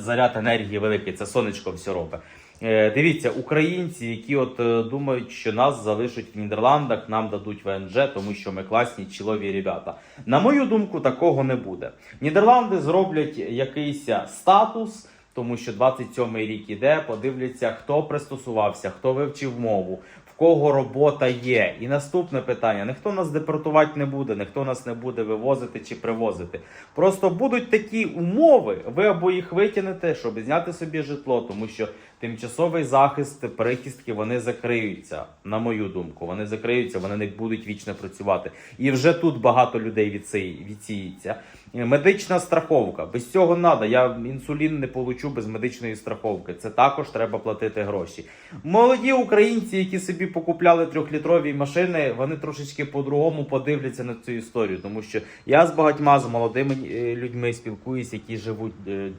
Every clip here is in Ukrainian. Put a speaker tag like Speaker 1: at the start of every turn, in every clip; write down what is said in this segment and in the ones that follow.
Speaker 1: заряд енергії великий, це сонечко все робить. Е, Дивіться, українці, які от е, думають, що нас залишать в Нідерландах, нам дадуть ВНЖ, тому що ми класні чолові ребята. На мою думку, такого не буде. Нідерланди зроблять якийсь статус, тому що 27-й рік іде, подивляться, хто пристосувався, хто вивчив мову, кого робота є. І наступне питання: ніхто нас депортувати не буде, ніхто нас не буде вивозити чи привозити. Просто будуть такі умови, ви або їх витягнете, щоб зняти собі житло, тому що тимчасовий захист, перехистки вони закриються, на мою думку. Вони закриються, вони не будуть вічно працювати. І вже тут багато людей відсі- відсіється. Медична страховка. Без цього треба. Я інсулін не получу без медичної страховки. Це також треба платити гроші. Молоді українці, які собі покупляли трьохлітрові машини, вони трошечки по-другому подивляться на цю історію, тому що я з багатьма з молодими е, людьми спілкуюся, які живуть. е,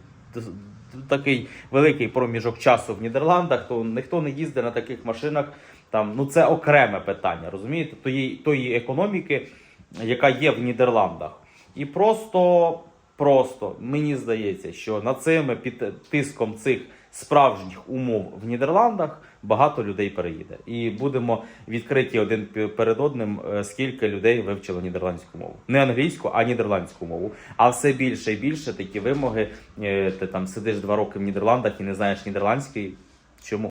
Speaker 1: Такий великий проміжок часу в Нідерландах, то ніхто не їздить на таких машинах. Там ну це окреме питання, розумієте? Тої, тої економіки, яка є в Нідерландах. І просто, просто мені здається, що над цими під тиском цих справжніх умов в Нідерландах багато людей переїде. І будемо відкриті один перед одним, е, скільки людей вивчили нідерландську мову. Не англійську, а нідерландську мову. А все більше і більше такі вимоги. е, Ти там сидиш два роки в Нідерландах і не знаєш нідерландський.